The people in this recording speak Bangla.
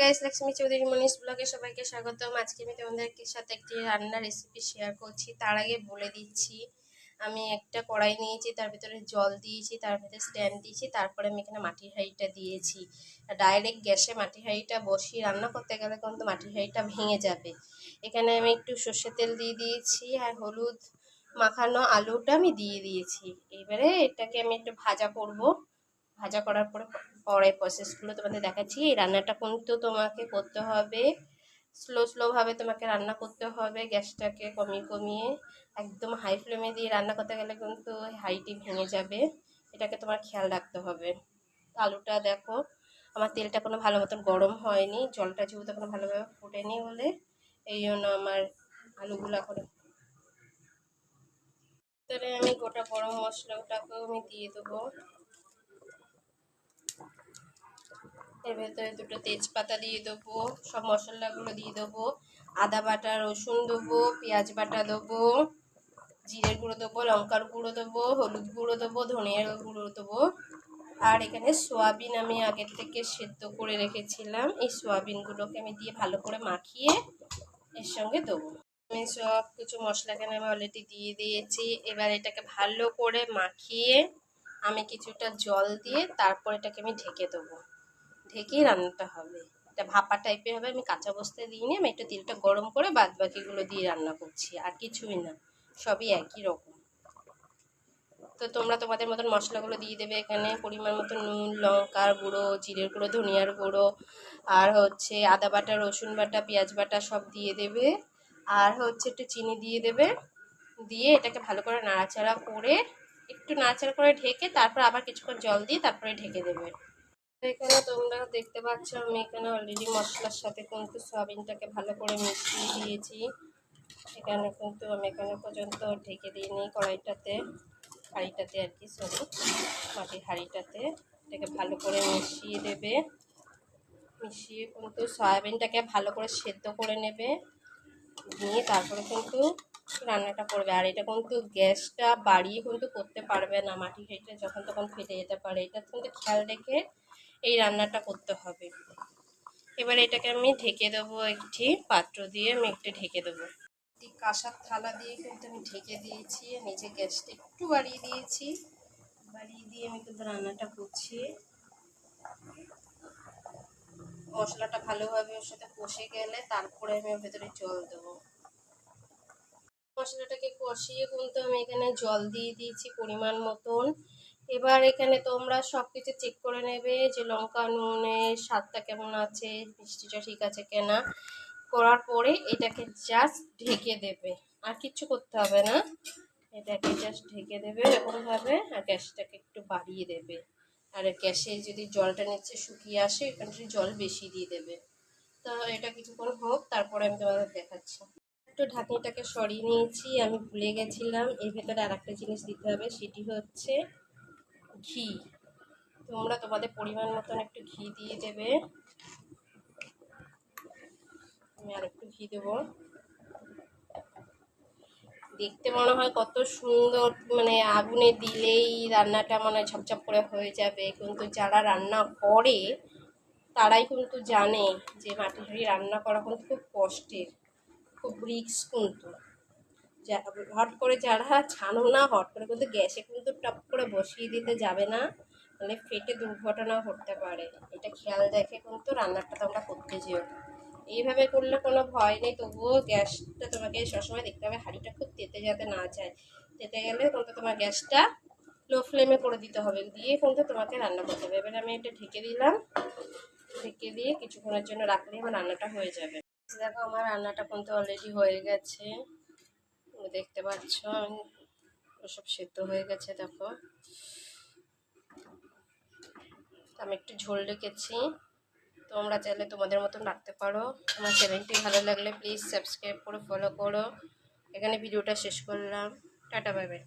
গাইস লক্ষ্মী চৌধুরী মনীষ ব্লগে সবাইকে স্বাগতম। আজকে আমি তোমাদের সাথে একটি রান্নার রেসিপি শেয়ার করছি। তার আগে বলে দিচ্ছি, আমি একটা কড়াই নিয়েছি, তার ভিতরে জল দিয়েছি, তার ভিতরে স্ট্যান্ড দিয়েছি, তারপরে আমি এখানে মাটির হাঁড়িটা দিয়েছি। ডাইরেক্ট গ্যাসে মাটির হাঁড়িটা বসিয়ে রান্না করতে গেলে কিন্তু মাটির হাঁড়িটা ভেঙে যাবে। এখানে আমি একটু সর্ষে তেল দিয়ে দিয়েছি আর হলুদ মাখানো আলুটা আমি দিয়ে দিয়েছি। এবারে এটাকে আমি একটু ভাজা করব। ভাজা করার পরে পরে প্রসেসগুলো তোমাদের দেখাচ্ছি। এই রান্নাটা কিন্তু তোমাকে করতে হবে। স্লো স্লোভাবে তোমাকে রান্না করতে হবে। গ্যাসটাকে কমিয়ে কমিয়ে একদম হাই ফ্লেমে দিয়ে রান্না করতে গেলে কিন্তু হাইটি ভেঙে যাবে। এটাকে তোমার খেয়াল রাখতে হবে। আলুটা দেখো, আমার তেলটা কোনো ভালো মতন গরম হয়নি। জলটা যেহেতু কোনো ভালোভাবে ফুটেনি বলে, এই জন্য আমার আলুগুলো এখন তাহলে আমি গোটা গরম মশলাটাকেও আমি দিয়ে দেবো। এর ভেতরে দুটো তেজপাতা দিয়ে দেবো, সব মশলাগুলো দিয়ে দেবো, আদা বাটা, রসুন দেবো, পেঁয়াজ বাটা দেবো, জিরের গুঁড়ো দেবো, লঙ্কার গুঁড়ো দেবো, হলুদ গুঁড়ো দেবো, ধনিয়ার গুঁড়ো দেবো। আর এখানে সোয়াবিন আমি আগের থেকে সেদ্ধ করে রেখেছিলাম, এই সোয়াবিনগুলোকে আমি দিয়ে ভালো করে মাখিয়ে এর সঙ্গে দেবো। আমি সব কিছু মশলা এখানে আমি অলরেডি দিয়ে দিয়েছি, এবার এটাকে ভালো করে মাখিয়ে আমি কিছুটা জল দিয়ে তারপর এটাকে আমি ঢেকে দেবো। ঢেকেই রান্নাটা হবে। এটা ভাপা টাইপের হবে, আমি কাঁচা বস্তায় দিই নি আমি একটু তেলটা গরম করে বাদ বাকিগুলো দিয়ে রান্না করছি, আর কিছুই না, সবই একই রকম। তো তোমরা তোমাদের মতন মশলাগুলো দিয়ে দেবে এখানে, পরিমাণ মতো নুন, লঙ্কার গুঁড়ো, জিরের গুঁড়ো, ধনিয়ার গুঁড়ো, আর হচ্ছে আদা বাটা, রসুন বাটা, পেঁয়াজ বাটা সব দিয়ে দেবে, আর হচ্ছে একটু চিনি দিয়ে দেবে, দিয়ে এটাকে ভালো করে নাড়াচাড়া করে, একটু নাড়াচাড়া করে ঢেকে তারপর আবার কিছুক্ষণ জল দিয়ে তারপরে ঢেকে দেবে। এখানে তোমরা দেখতে পাচ্ছ, আমি এখানে অলরেডি মশলার সাথে কিন্তু সয়াবিনটাকে ভালো করে মিশিয়ে দিয়েছি। এখানে কিন্তু আমি এখানে পর্যন্ত ঢেকে দিইনি কড়াইটাতে, হাঁড়িটাতে আর কি সরি মাটির হাঁড়িটাতে। এটাকে ভালো করে মিশিয়ে দেবে। মিশিয়ে কিন্তু সয়াবিনটাকে ভালো করে সেদ্ধ করে নেবে। নিয়ে তারপরে কিন্তু রান্নাটা করবে। আর এটা কিন্তু গ্যাসটা বাড়িয়ে কিন্তু করতে পারবে না মাটির হাঁড়িটা যখন তখন ফেটে যেতে পারে। এটা কিন্তু খেয়াল রেখে এই রান্নাটা করতে হবে। এবার এটাকে আমি ঢেকে দেবো একটি পাত্র দিয়ে, আমি একটু ঢেকে দেবো। একটি কাঁসার থালা দিয়ে কিন্তু আমি ঢেকে দিয়েছি নিচে গ্যাসটা একটু বাড়িয়ে দিয়েছি। বাড়িয়ে দিয়ে আমি কিন্তু রান্নাটা করছি। মশলাটা ভালোভাবে ওর সাথে কষে গেলে তারপরে আমি ওর ভেতরে জল দেবো। মশলাটাকে কষিয়ে কিন্তু আমি এখানে জল দিয়ে দিয়েছি পরিমাণ মতন। এবার এখানে তোমরা সব কিছু চেক করে নেবে যে লঙ্কা, নুনের স্বাদটা কেমন আছে, মিষ্টিটা ঠিক আছে কেনা। করার পরে এটাকে জাস্ট ঢেকে দেবে। আর কিচ্ছু করতে হবে না। এটাকে জাস্ট ঢেকে দেবে এরকমভাবে আর গ্যাসটাকে একটু বাড়িয়ে দেবে। আর গ্যাসে যদি জলটা নিচ্ছে শুকিয়ে আসে, এখানে জল বেশি দিয়ে দেবে। তো এটা কিছুক্ষণ হোক, তারপরে আমি তোমাদের দেখাচ্ছি। একটু ঢাকনিটাকে সরিয়ে নিয়েছি, আমি ভুলে গেছিলাম। এর ভেতরে আর একটা জিনিস দিতে হবে, সেটি হচ্ছে ঘি। তোমরা তোমাদের পরিমাণ মতন একটু ঘি দিয়ে দেবে। আমি আর একটু ঘি দেবো। দেখতে মনে হয় কত সুন্দর মানে আগুনে দিলেই রান্নাটা মানে ঝপঝপ করে হয়ে যাবে। কিন্তু যারা রান্না করে, তারাই কিন্তু জানে যে মাটির হাঁড়ি রান্না করা কিন্তু খুব কষ্টের, খুব রিক্স কিন্তু। হট করে যারা ছানো না, হট করে কিন্তু গ্যাসে কিন্তু টপ করে বসিয়ে দিতে যাবে না। মানে ফেটে দুর্ঘটনা ঘটতে পারে। এটা খেয়াল দেখে কিন্তু রান্নাটা তোমরা করতে যেও। এইভাবে করলে কোনো ভয় নেই, তবুও গ্যাসটা তোমাকে সবসময় দেখতে হবে, হাঁড়িটা খুব তেতে যাতে না যায়। তেতে গেলে কিন্তু তোমার গ্যাসটা লো ফ্লেমে করে দিতে হবে। দিয়ে কিন্তু তোমাকে রান্না করতে হবে। এবার আমি এটা ঢেকে দিলাম। ঢেকে দিয়ে কিছুক্ষণের জন্য রাখলেই আমার রান্নাটা হয়ে যাবে। দেখো, আমার রান্নাটা কিন্তু অলরেডি হয়ে গেছে। দেখতে পাচ্ছ। ওসব সেদ্ধ হয়ে গেছে, দেখো। আমি একটু ঝোল রেখেছি। তোমরা চাইলে তোমাদের মতো রাখতে পারো। আমার চ্যানেলটি ভালো লাগলে প্লিজ সাবস্ক্রাইব করে ফলো করো। এখানে ভিডিওটা শেষ করলাম। Tata bye bye